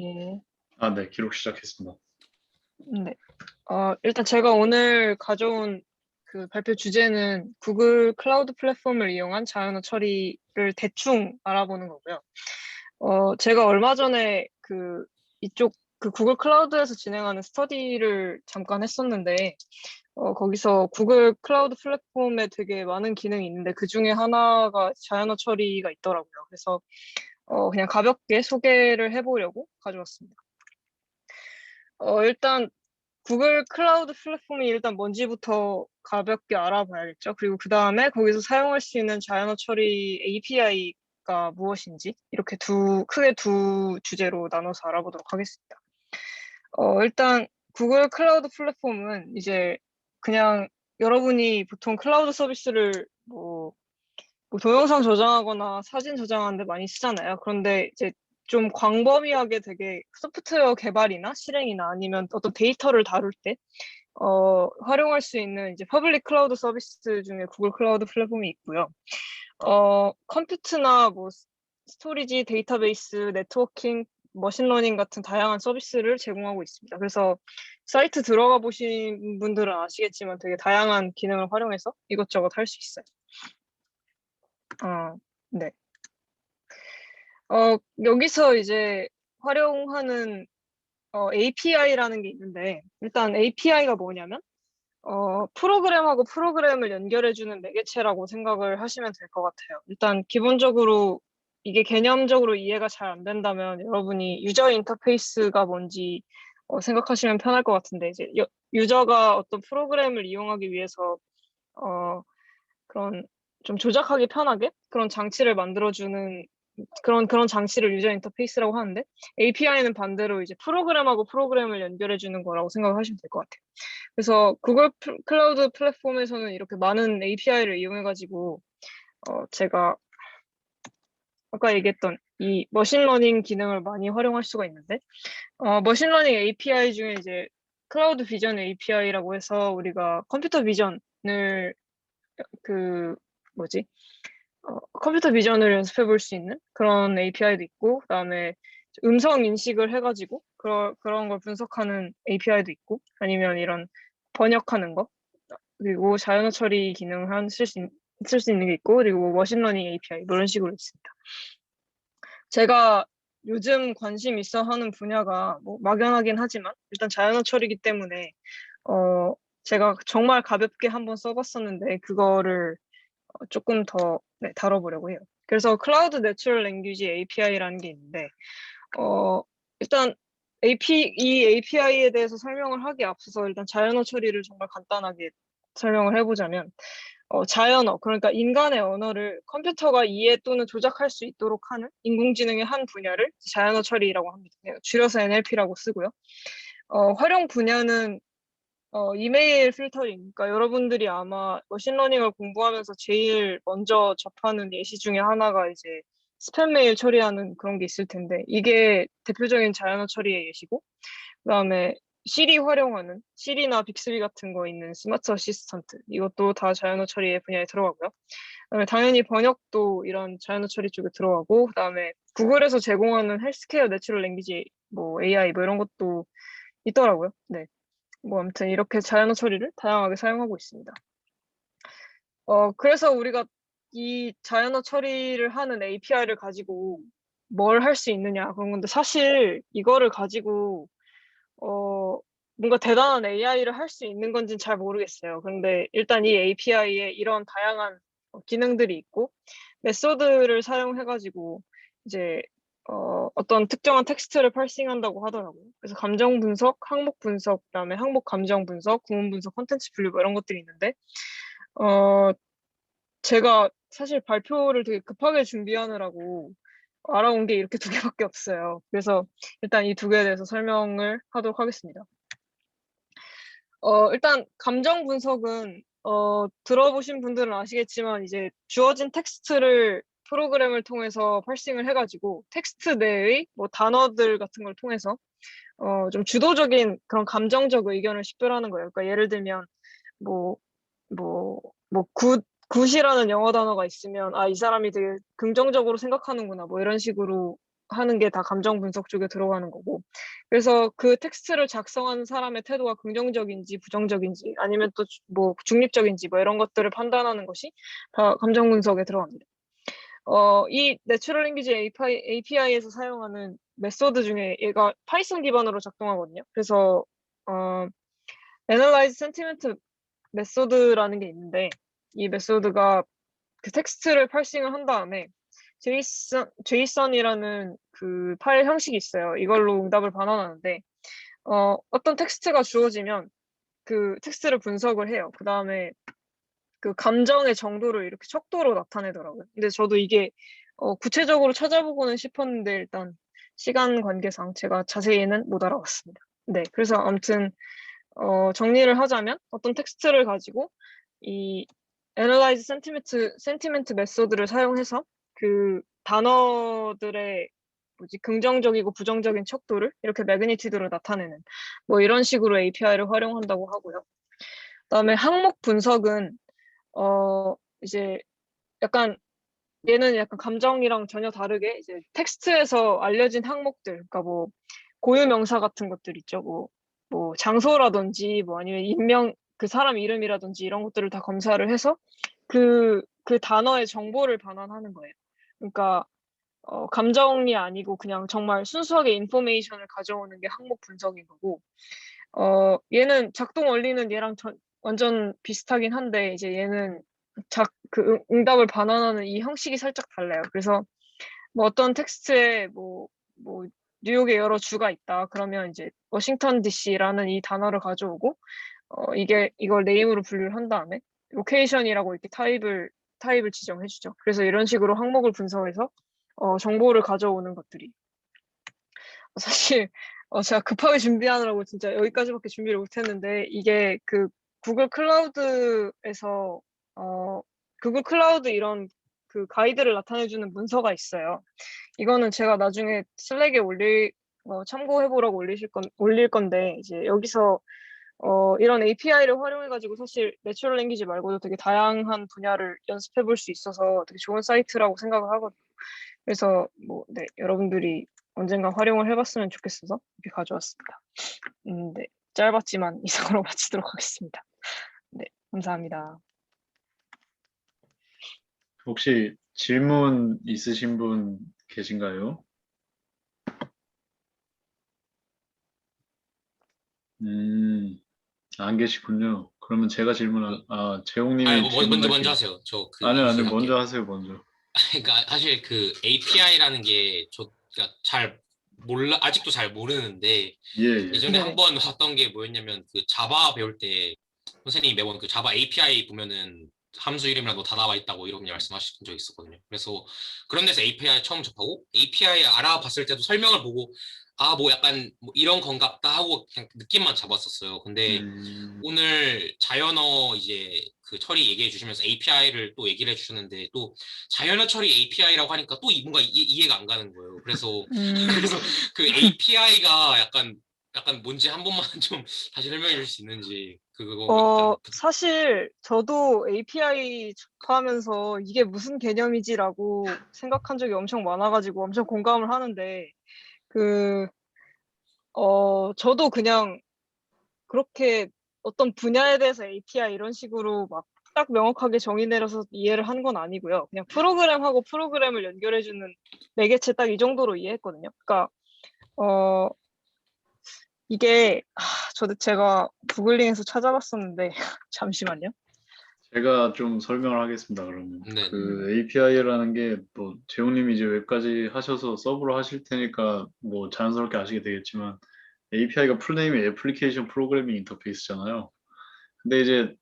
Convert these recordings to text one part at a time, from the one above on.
예. 아, 네, 기록 시작했습니다. 네. 어, 일단 제가 오늘 가져온 그 발표 주제는 구글 클라우드 플랫폼을 이용한 자연어 처리를 대충 알아보는 거고요. 어, 제가 얼마 전에 그 이쪽 그 구글 클라우드에서 진행하는 스터디를 잠깐 했었는데, 어, 거기서 구글 클라우드 플랫폼에 되게 많은 기능이 있는데 그 중에 하나가 자연어 처리가 있더라고요. 그래서 어, 그냥 가볍게 소개를 해보려고 가져왔습니다. 어, 일단 구글 클라우드 플랫폼이 일단 뭔지부터 가볍게 알아봐야겠죠. 그리고 그 다음에 거기서 사용할 수 있는 자연어 처리 API가 무엇인지 이렇게 두 크게 두 주제로 나눠서 알아보도록 하겠습니다. 어, 일단 구글 클라우드 플랫폼은 이제 그냥 여러분이 보통 클라우드 서비스를 뭐, 뭐 동영상 저장하거나 사진 저장하는데 많이 쓰잖아요. 그런데 이제 좀 광범위하게 되게 소프트웨어 개발이나 실행이나 아니면 어떤 데이터를 다룰 때 어, 활용할 수 있는 이제 퍼블릭 클라우드 서비스 중에 구글 클라우드 플랫폼이 있고요. 어, 컴퓨트나 뭐 스토리지, 데이터베이스, 네트워킹, 머신러닝 같은 다양한 서비스를 제공하고 있습니다. 그래서 사이트 들어가 보신 분들은 아시겠지만 되게 다양한 기능을 활용해서 이것저것 할 수 있어요. 어, 네. 어, 여기서 이제 활용하는 어, API라는 게 있는데 일단 API가 뭐냐면 어, 프로그램하고 프로그램을 연결해주는 매개체라고 생각을 하시면 될 것 같아요. 일단 기본적으로 이게 개념적으로 이해가 잘 안 된다면 여러분이 유저 인터페이스가 뭔지 어, 생각하시면 편할 것 같은데 이제 여, 유저가 어떤 프로그램을 이용하기 위해서 어, 그런 좀 조작하기 편하게 그런 장치를 만들어주는 그런 그런 장치를 유저 인터페이스라고 하는데 API는 반대로 이제 프로그램하고 프로그램을 연결해 주는 거라고 생각하시면 될 것 같아요. 그래서 구글 클라우드 플랫폼에서는 이렇게 많은 API를 이용해 가지고 어 제가 아까 얘기했던 이 머신러닝 기능을 많이 활용할 수가 있는데 어 머신러닝 API 중에 이제 클라우드 비전 API라고 해서 우리가 컴퓨터 비전을 그 뭐지 어, 컴퓨터 비전을 연습해 볼 수 있는 그런 API도 있고, 그다음에 음성 인식을 해가지고 그런 그런 걸 분석하는 API도 있고, 아니면 이런 번역하는 거, 그리고 자연어 처리 기능을 한쓸수 쓸수 있는 게 있고, 그리고 머신러닝 API 뭐 이런 식으로 있습니다. 제가 요즘 관심 있어 하는 분야가 뭐 막연하긴 하지만 일단 자연어 처리기 때문에 어 제가 정말 가볍게 한번 써봤었는데 그거를 어, 조금 더 네, 다뤄보려고 해요. 그래서 클라우드 내추럴 랭귀지 API라는 게 있는데 어, 일단 AP, 이 API에 대해서 설명을 하기 앞서서 일단 자연어 처리를 정말 간단하게 설명을 해보자면 어, 자연어, 그러니까 인간의 언어를 컴퓨터가 이해 또는 조작할 수 있도록 하는 인공지능의 한 분야를 자연어 처리라고 합니다. 줄여서 NLP라고 쓰고요. 어, 활용 분야는 어, 이메일 필터링. 그러니까 여러분들이 아마 머신러닝을 공부하면서 제일 먼저 접하는 예시 중에 하나가 이제 스팸 메일 처리하는 그런 게 있을 텐데 이게 대표적인 자연어 처리의 예시고 그다음에 시리 활용하는 시리나 빅스비 같은 거 있는 스마트 어시스턴트 이것도 다 자연어 처리의 분야에 들어가고요. 그다음에 당연히 번역도 이런 자연어 처리 쪽에 들어가고 그다음에 구글에서 제공하는 헬스케어 내추럴 랭귀지 뭐 AI 뭐 이런 것도 있더라고요. 네. 뭐 아무튼 이렇게 자연어 처리를 다양하게 사용하고 있습니다. 어, 그래서 우리가 이 자연어 처리를 하는 API를 가지고 뭘 할 수 있느냐 그런 건데 사실 이거를 가지고 어, 뭔가 대단한 AI를 할 수 있는 건지는 잘 모르겠어요. 근데 일단 이 API에 이런 다양한 기능들이 있고 메소드를 사용해가지고 이제 어, 어떤 특정한 텍스트를 팔싱한다고 하더라고요. 그래서 감정 분석, 항목 분석, 그다음에 항목 감정 분석, 구문 분석, 컨텐츠 분류 뭐 이런 것들이 있는데 어, 제가 사실 발표를 되게 급하게 준비하느라고 알아온 게 이렇게 두 개밖에 없어요. 그래서 일단 이 두 개에 대해서 설명을 하도록 하겠습니다. 어, 일단 감정 분석은 어, 들어보신 분들은 아시겠지만 이제 주어진 텍스트를 프로그램을 통해서 펄싱을 해가지고 텍스트 내의 뭐 단어들 같은 걸 통해서 어, 좀 주도적인 그런 감정적 의견을 식별하는 거예요. 그러니까 예를 들면 뭐 뭐 뭐 굿, 굿이라는 영어 단어가 있으면 아 이 사람이 되게 긍정적으로 생각하는구나 뭐 이런 식으로 하는 게 다 감정 분석 쪽에 들어가는 거고. 그래서 그 텍스트를 작성하는 사람의 태도가 긍정적인지 부정적인지 아니면 또 뭐 중립적인지 뭐 이런 것들을 판단하는 것이 다 감정 분석에 들어갑니다. 어, 이 내추럴 랭귀지 API, API에서 사용하는 메소드 중에 얘가 파이썬 기반으로 작동하거든요. 그래서 어, Analyze Sentiment 메소드라는 게 있는데 이 메소드가 그 텍스트를 parsing을 한 다음에 JSON, JSON이라는 그 파일 형식이 있어요. 이걸로 응답을 반환하는데 어, 어떤 텍스트가 주어지면 그 텍스트를 분석을 해요. 그 다음에 그 감정의 정도를 이렇게 척도로 나타내더라고요. 근데 저도 이게 어, 구체적으로 찾아보고는 싶었는데 일단 시간 관계상 제가 자세히는 못 알아봤습니다. 네, 그래서 아무튼 어, 정리를 하자면 어떤 텍스트를 가지고 이 analyze sentiment, sentiment 메소드를 사용해서 그 단어들의 뭐지 긍정적이고 부정적인 척도를 이렇게 매그니티드로 나타내는 뭐 이런 식으로 API를 활용한다고 하고요. 그다음에 항목 분석은 어 이제 약간 얘는 약간 감정이랑 전혀 다르게 이제 텍스트에서 알려진 항목들, 그러니까 뭐 고유 명사 같은 것들 있죠. 뭐, 뭐 장소라든지 뭐 아니면 인명 그 사람 이름이라든지 이런 것들을 다 검사를 해서 그, 그 단어의 정보를 반환하는 거예요. 그러니까 어, 감정이 아니고 그냥 정말 순수하게 인포메이션을 가져오는 게 항목 분석인 거고 어, 얘는 작동 원리는 얘랑 전, 완전 비슷하긴 한데 이제 얘는 작, 그 응- 응답을 반환하는 이 형식이 살짝 달라요. 그래서 뭐 어떤 텍스트에 뭐, 뭐 뉴욕에 여러 주가 있다. 그러면 이제 워싱턴 DC라는 이 단어를 가져오고 어, 이게 이걸 네임으로 분류를 한 다음에 로케이션이라고 이렇게 타입을 타입을 지정해 주죠. 그래서 이런 식으로 항목을 분석해서 어, 정보를 가져오는 것들이 사실 어, 제가 급하게 준비하느라고 진짜 여기까지밖에 준비를 못했는데 이게 그 구글 클라우드에서 어, 구글 클라우드 이런 그 가이드를 나타내주는 문서가 있어요. 이거는 제가 나중에 슬랙에 올릴 어, 참고해보라고 올리실 건 올릴 건데 이제 여기서 어, 이런 API를 활용해가지고 사실 내추럴 랭귀지 말고도 되게 다양한 분야를 연습해 볼 수 있어서 되게 좋은 사이트라고 생각을 하거든요. 그래서 뭐, 네, 여러분들이 언젠가 활용을 해봤으면 좋겠어서 이렇게 가져왔습니다. 음, 네, 짧았지만 이상으로 마치도록 하겠습니다. 네, 감사합니다. 혹시 질문 있으신 분 계신가요? 음, 안 계시군요. 그러면 제가 질문, 아, 재홍님이 아니, 뭐, 먼저 먼저 하세요. 저 그 아니요, 아니요, 먼저 하세요, 먼저. 그러니까 사실 그 API라는 게저 그러니까 잘 몰라 아직도 잘 모르는데 예, 예. 예전에 네. 한번 봤던 게 뭐였냐면 그 자바 배울 때 선생님이 매번 그 자바 API 보면은 함수 이름이랑 뭐다 나와 있다고 이렇게 말씀하신 적이 있었거든요. 그래서 그런 데서 API 처음 접하고 API 알아봤을 때도 설명을 보고 아 뭐 약간 뭐 이런 건갑다 하고 그냥 느낌만 잡았었어요. 근데 음, 오늘 자연어 이제 그 처리 얘기해 주시면서 API를 또 얘기를 해 주셨는데 또 자연어 처리 API라고 하니까 또 이- 뭔가 이, 이해가 안 가는 거예요. 그래서 음, 그래서 그 API가 약간 약간 뭔지 한 번만 좀 다시 설명해 줄 수 있는지 그거 어, 사실 저도 API 접하면서 이게 무슨 개념이지라고 생각한 적이 엄청 많아가지고 엄청 공감을 하는데, 그, 어, 저도 그냥 그렇게 어떤 분야에 대해서 API 이런 식으로 막 딱 명확하게 정의 내려서 이해를 한 건 아니고요. 그냥 프로그램하고 프로그램을 연결해주는 매개체 딱 이 정도로 이해했거든요. 그러니까, 어, 이게, 아, 저도 제가 구글링에서 찾아봤었는데, 잠시만요. 제가 좀 설명을 하겠습니다, 그러면. 네. 그 API라는 게, 뭐, 재홍님이 이제 웹까지 하셔서 서브로 하실 테니까, 뭐, 자연스럽게 아시게 되겠지만, API가 풀네임이 애플리케이션 프로그래밍 인터페이스잖아요. 근데 이제,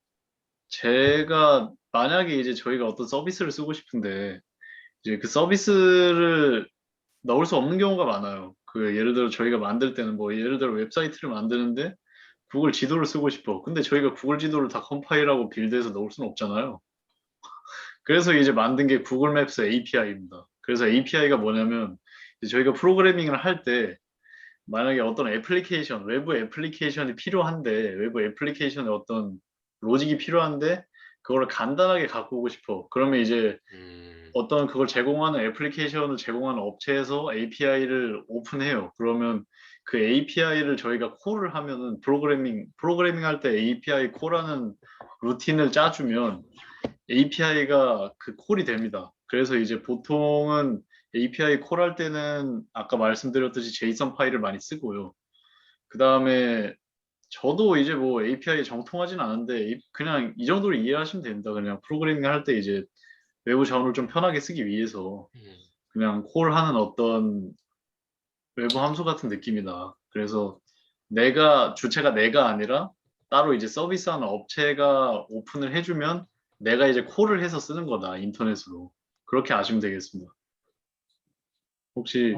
제가, 만약에 이제 저희가 어떤 서비스를 쓰고 싶은데, 이제 그 서비스를 넣을 수 없는 경우가 많아요. 그, 예를 들어 저희가 만들 때는 뭐, 예를 들어 웹사이트를 만드는데, 구글 지도를 쓰고 싶어. 근데 저희가 구글 지도를 다 컴파일하고 빌드해서 넣을 수는 없잖아요. 그래서 이제 만든 게 구글 맵스 API입니다. 그래서 API가 뭐냐면 저희가 프로그래밍을 할 때 만약에 어떤 애플리케이션, 외부 애플리케이션이 필요한데 외부 애플리케이션에 어떤 로직이 필요한데 그거를 간단하게 갖고 오고 싶어. 그러면 이제 음, 어떤 그걸 제공하는 애플리케이션을 제공하는 업체에서 API를 오픈해요. 그러면 그 API를 저희가 콜을 하면은 프로그래밍 프로그래밍 할 때 API 콜하는 루틴을 짜주면 API가 그 콜이 됩니다. 그래서 이제 보통은 API 콜할 때는 아까 말씀드렸듯이 JSON 파일을 많이 쓰고요. 그 다음에 저도 이제 뭐 API 정통하진 않은데 이- 그냥 이 정도로 이해하시면 됩니다. 그냥 프로그래밍 할 때 이제 외부 자원을 좀 편하게 쓰기 위해서 음, 그냥 콜하는 어떤 외부 함수 같은 느낌이다. 그래서 내가 주체가 내가 아니라 따로 이제 서비스하는 업체가 오픈을 해주면 내가 이제 콜을 해서 쓰는 거다 인터넷으로 그렇게 아시면 되겠습니다. 혹시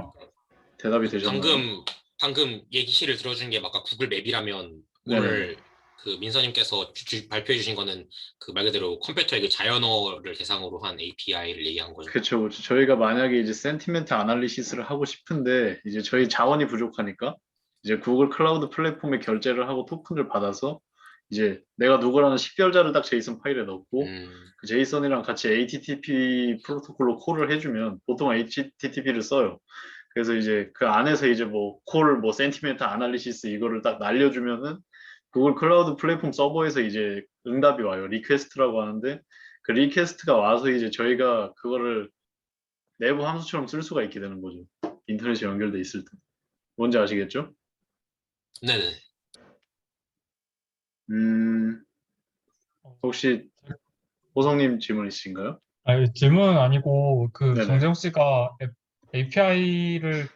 대답이 되셨나요? 방금 방금 얘기실을 들어준 게 아까 구글 맵이라면 오늘 그 민서님께서 주- 발표해 주신 거는 그 말 그대로 컴퓨터의 그 자연어를 대상으로 한 API를 얘기한 거죠. 그렇죠. 저희가 만약에 이제 센티멘트 아날리시스를 하고 싶은데 이제 저희 자원이 부족하니까 이제 구글 클라우드 플랫폼에 결제를 하고 토큰을 받아서 이제 내가 누구라는 식별자를 딱 제이슨 파일에 넣고 음, 그 제이슨이랑 같이 HTTP 프로토콜로 콜을 해주면 보통 HTTP를 써요. 그래서 이제 그 안에서 이제 뭐 콜, 뭐 센티멘트 아날리시스 이거를 딱 날려주면은 구글 클라우드 플랫폼 서버에서 이제 응답이 와요. 리퀘스트라고 하는데 그 리퀘스트가 와서 이제 저희가 그거를 내부 함수처럼 쓸 수가 있게 되는 거죠. 인터넷에 연결돼 있을 때. 뭔지 아시겠죠? 네네. 음, 혹시 호성님 질문 있으신가요? 아니, 질문은 아니고 그 네네. 정재욱 씨가 API를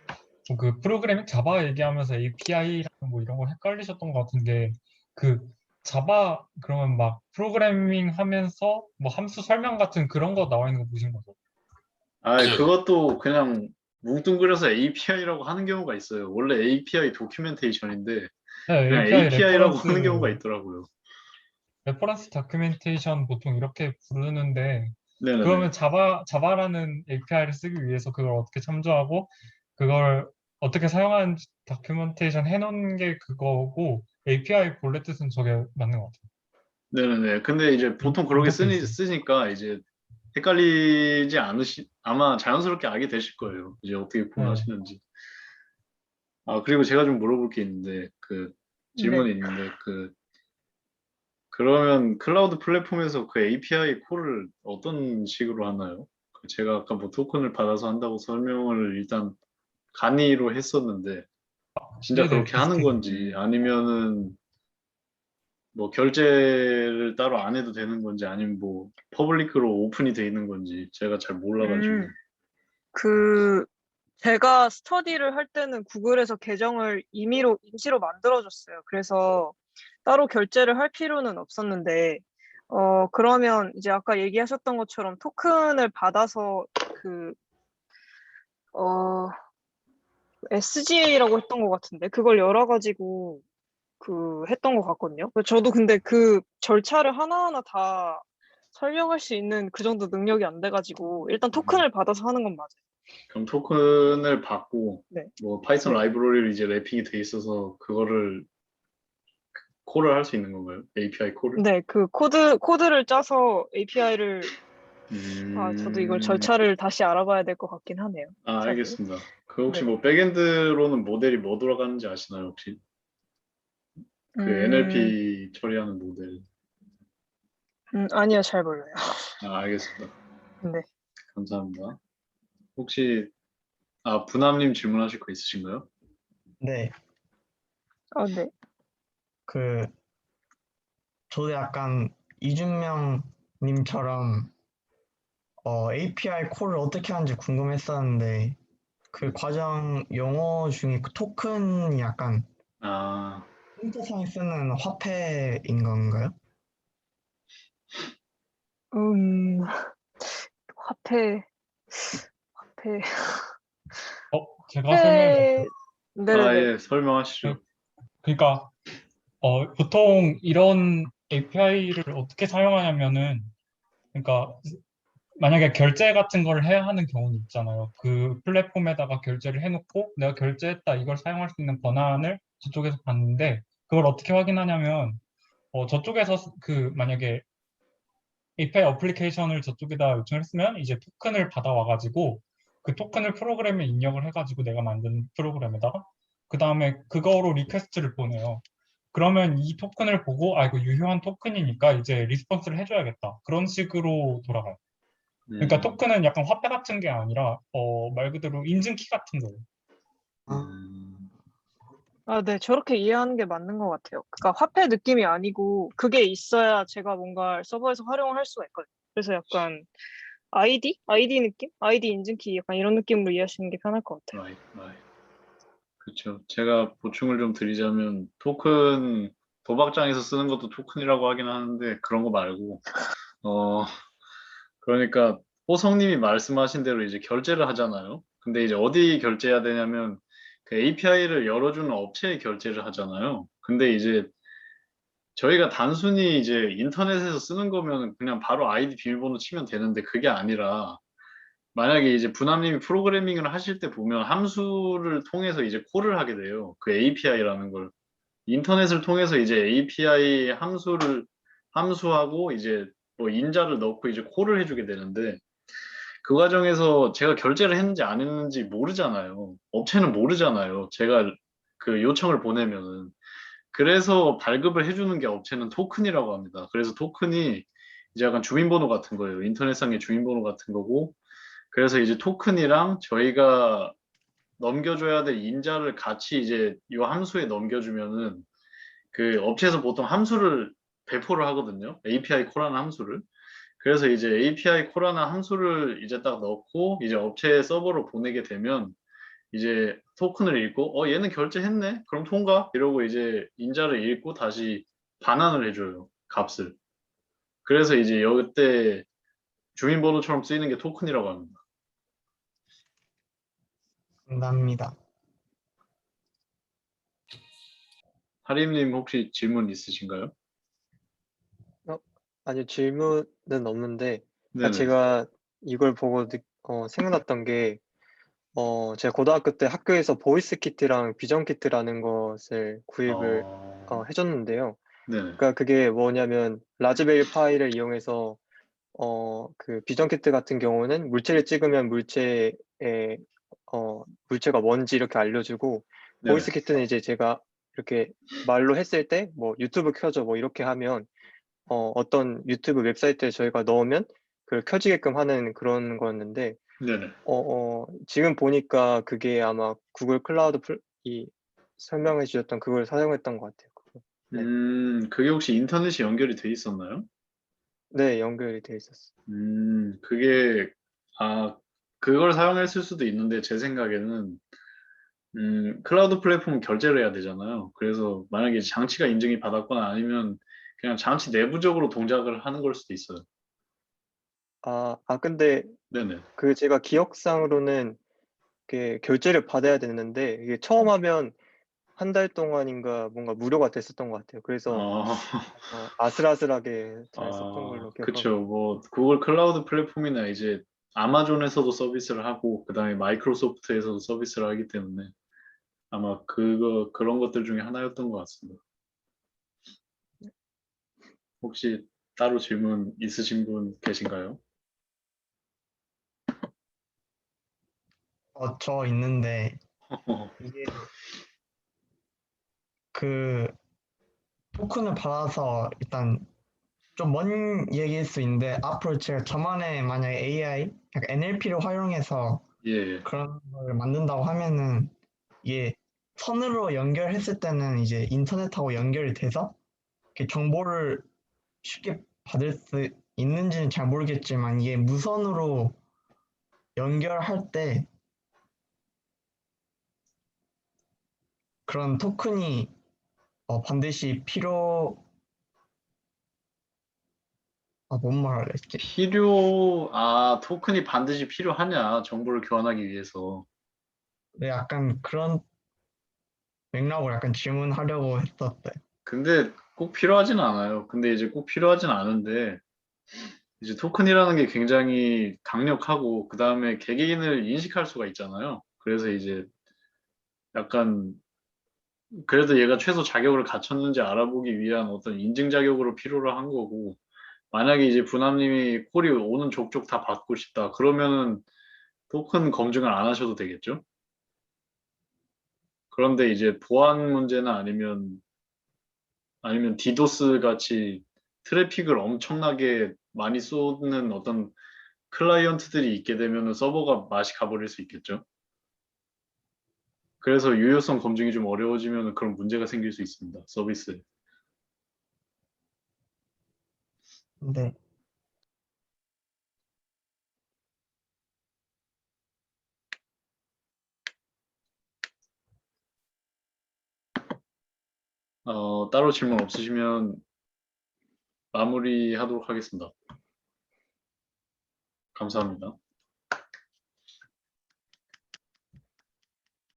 그 프로그래밍 자바 얘기하면서 API랑 뭐 이런 걸 헷갈리셨던 것 같은데 그 자바 그러면 막 프로그래밍 하면서 뭐 함수 설명 같은 그런 거 나와 있는 거 보신 거죠? 아, 맞아요. 그것도 그냥 뭉뚱그려서 API라고 하는 경우가 있어요. 원래 API 도큐멘테이션인데 네, 그냥 API API라고 레퍼런스, 하는 경우가 있더라고요. 레퍼런스 다큐멘테이션 보통 이렇게 부르는데 네네. 그러면 자바 자바라는 API를 쓰기 위해서 그걸 어떻게 참조하고 그걸 어떻게 사용하는 다큐멘테이션 해놓은 게 그거고 API 본래 뜻은 저게 맞는 것 같아요. 네네네. 근데 이제 보통 그렇게 쓰니, 인터페이스. 쓰니까 이제 헷갈리지 않으시, 아마 자연스럽게 알게 되실 거예요. 이제 어떻게 구분하시는지. 아, 그리고 제가 좀 물어볼 게 있는데, 그 질문이 있는데, 그, 그러면 클라우드 플랫폼에서 그 API 콜을 어떤 식으로 하나요? 그 제가 아까 뭐 토큰을 받아서 한다고 설명을 일단 간이로 했었는데, 진짜 네네, 그렇게 하는. 건지, 아니면은 뭐 결제를 따로 안 해도 되는 건지, 아니면 뭐 퍼블릭으로 오픈이 돼 있는 건지, 제가 잘 몰라가지고. 음, 그 제가 스터디를 할 때는 구글에서 계정을 임의로 임시로 만들어줬어요. 그래서 따로 결제를 할 필요는 없었는데, 어 그러면 이제 아까 얘기하셨던 것처럼 토큰을 받아서 그어 SGA라고 했던 것 같은데 그걸 열어 가지고 그 했던 것 같거든요. 저도 근데 그 절차를 하나하나 다 설명할 수 있는 그 정도 능력이 안 돼가지고 일단 토큰을 받아서 하는 건 맞아요. 그럼 토큰을 받고 네. 뭐 파이썬 네. 라이브러리를 이제 랩핑이 돼 있어서 그거를 콜을 할 수 있는 건가요? API 콜을? 네, 그 코드 코드를 짜서 API를 음... 아 저도 이걸 절차를 다시 알아봐야 될 것 같긴 하네요. 아 자세히. 알겠습니다. 그 혹시 네. 뭐 백엔드로는 모델이 뭐 돌아가는지 아시나요 혹시? 그 음, NLP 처리하는 모델. 음, 아니요, 잘 몰라요. 아 알겠습니다. 네. 감사합니다. 혹시 아 부남님 질문하실 거 있으신가요? 네, 아, 네. 그 저도 약간 이준명 님처럼 어, API 콜을 어떻게 하는지 궁금했었는데 그 과정 용어 중에 그 토큰이 약간 아 컴퓨터상에 쓰는 화폐인 건가요? 음, 화폐, 화폐, 어, 제가 설명해 화폐, 네네네. 아, 예, 설명하시죠. 그러니까 어, 보통 이런 API를 어떻게 사용하냐면은 그러니까 만약에 결제 같은 걸 해야 하는 경우는 있잖아요. 그 플랫폼에다가 결제를 해놓고 내가 결제했다 이걸 사용할 수 있는 권한을 저쪽에서 받는데 그걸 어떻게 확인하냐면 어, 저쪽에서 그 만약에 API 어플리케이션을 저쪽에다 요청을 했으면 이제 토큰을 받아와가지고 그 토큰을 프로그램에 입력을 해가지고 내가 만든 프로그램에다가 그 다음에 그거로 리퀘스트를 보내요. 그러면 이 토큰을 보고 아 이거 유효한 토큰이니까 이제 리스폰스를 해줘야겠다. 그런 식으로 돌아가요. 그러니까 음, 토큰은 약간 화폐 같은 게 아니라 어, 말 그대로 인증키 같은 거예요. 음, 아, 네, 저렇게 이해하는 게 맞는 것 같아요. 그러니까 화폐 느낌이 아니고 그게 있어야 제가 뭔가 서버에서 활용을 할 수가 있거든요. 그래서 약간 아이디? 아이디 느낌? 아이디 인증키 약간 이런 느낌으로 이해하시는 게 편할 것 같아요. right, right. 그렇죠. 제가 보충을 좀 드리자면 토큰 도박장에서 쓰는 것도 토큰이라고 하긴 하는데 그런 거 말고 어 그러니까 호성님이 말씀하신 대로 이제 결제를 하잖아요. 근데 이제 어디 결제해야 되냐면 그 API를 열어주는 업체에 결제를 하잖아요. 근데 이제 저희가 단순히 이제 인터넷에서 쓰는 거면 그냥 바로 아이디 비밀번호 치면 되는데 그게 아니라 만약에 이제 부남님이 프로그래밍을 하실 때 보면 함수를 통해서 이제 콜을 하게 돼요. 그 API라는 걸. 인터넷을 통해서 이제 API 함수를 함수하고 이제 뭐 인자를 넣고 이제 콜을 해주게 되는데 그 과정에서 제가 결제를 했는지 안 했는지 모르잖아요. 업체는 모르잖아요. 제가 그 요청을 보내면은. 그래서 발급을 해주는 게 업체는 토큰이라고 합니다. 그래서 토큰이 이제 약간 주민번호 같은 거예요. 인터넷상의 주민번호 같은 거고. 그래서 이제 토큰이랑 저희가 넘겨줘야 될 인자를 같이 이제 이 함수에 넘겨주면은 그 업체에서 보통 함수를 배포를 하거든요. API 콜하는 함수를. 그래서 이제 API 콜하는 함수를 이제 딱 넣고 이제 업체 서버로 보내게 되면 이제 토큰을 읽고 어 얘는 결제했네 그럼 통과 이러고 이제 인자를 읽고 다시 반환을 해줘요 값을 그래서 이제 이때 주민번호처럼 쓰이는 게 토큰이라고 합니다 감사합니다. 하림님 혹시 질문 있으신가요? 아니 질문은 없는데 아, 네네. 제가 이걸 보고 느, 어, 생각났던 게 어, 제가 고등학교 때 학교에서 보이스 키트랑 비전 키트라는 것을 구입을 어... 어, 해줬는데요. 네네. 그러니까 그게 뭐냐면 라즈베리 파이를 이용해서 어, 그 비전 키트 같은 경우는 물체를 찍으면 물체에 어, 물체가 뭔지 이렇게 알려주고 네네. 보이스 키트는 이제 제가 이렇게 말로 했을 때 뭐 유튜브 켜줘 뭐 이렇게 하면 어, 어떤 유튜브 웹사이트에 저희가 넣으면 그걸 켜지게끔 하는 그런 거였는데 네네. 어, 어, 지금 보니까 그게 아마 구글 클라우드 플, 이 설명해 주셨던 그걸 사용했던 것 같아요. 그거. 네. 음, 그게 혹시 인터넷이 연결이 돼 있었나요? 네, 연결이 돼 있었어요. 음, 그게, 아, 그걸 사용했을 수도 있는데, 제 생각에는, 음, 클라우드 플랫폼은 결제를 해야 되잖아요. 그래서 만약에 장치가 인증이 받았거나 아니면 그냥 장치 내부적으로 동작을 하는 걸 수도 있어요. 아, 아 근데 네네. 그 제가 기억상으로는 그 결제를 받아야 되는데 이게 처음 하면 한 달 동안인가 뭔가 무료가 됐었던 것 같아요. 그래서 어, 어, 아슬아슬하게 잘 썼던 아, 걸로 기억하고 그쵸. 뭐, 구글 클라우드 플랫폼이나 이제 아마존에서도 서비스를 하고, 그 다음에 마이크로소프트에서도 서비스를 하기 때문에 아마 그거, 그런 것들 중에 하나였던 것 같습니다. 혹시 따로 질문 있으신 분 계신가요? 어, 저 있는데 이게 그 토큰을 받아서 일단 좀 먼 얘기일 수 있는데 앞으로 제가 저만의 만약에 AI, 약간 NLP를 활용해서 예, 그런 걸 만든다고 하면은 이게 선으로 연결했을 때는 이제 인터넷하고 연결이 돼서 이렇게 정보를 쉽게 받을 수 있는지는 잘 모르겠지만 이게 무선으로 연결할 때 그런 토큰이 어, 반드시 필요 아, 뭔 말을 했지? 필요, 아, 토큰이 반드시 필요하냐, 정보를 교환하기 위해서. 네, 약간 그런 맥락으로 약간 질문하려고 했었어요. 근데 꼭 필요하진 않아요. 근데 이제 꼭 필요하진 않은데, 이제 토큰이라는 게 굉장히 강력하고, 그 다음에 개개인을 인식할 수가 있잖아요. 그래서 이제 약간, 그래도 얘가 최소 자격을 갖췄는지 알아보기 위한 어떤 인증 자격으로 필요로 한 거고, 만약에 이제 분함님이 콜이 오는 족족 다 받고 싶다. 그러면은 토큰 검증을 안 하셔도 되겠죠? 그런데 이제 보안 문제나 아니면 아니면 디도스 같이 트래픽을 엄청나게 많이 쏟는 어떤 클라이언트들이 있게 되면 서버가 맛이 가버릴 수 있겠죠. 그래서 유효성 검증이 좀 어려워지면 그런 문제가 생길 수 있습니다. 서비스 에. 근데 어, 따로 질문 없으시면 마무리하도록 하겠습니다. 감사합니다.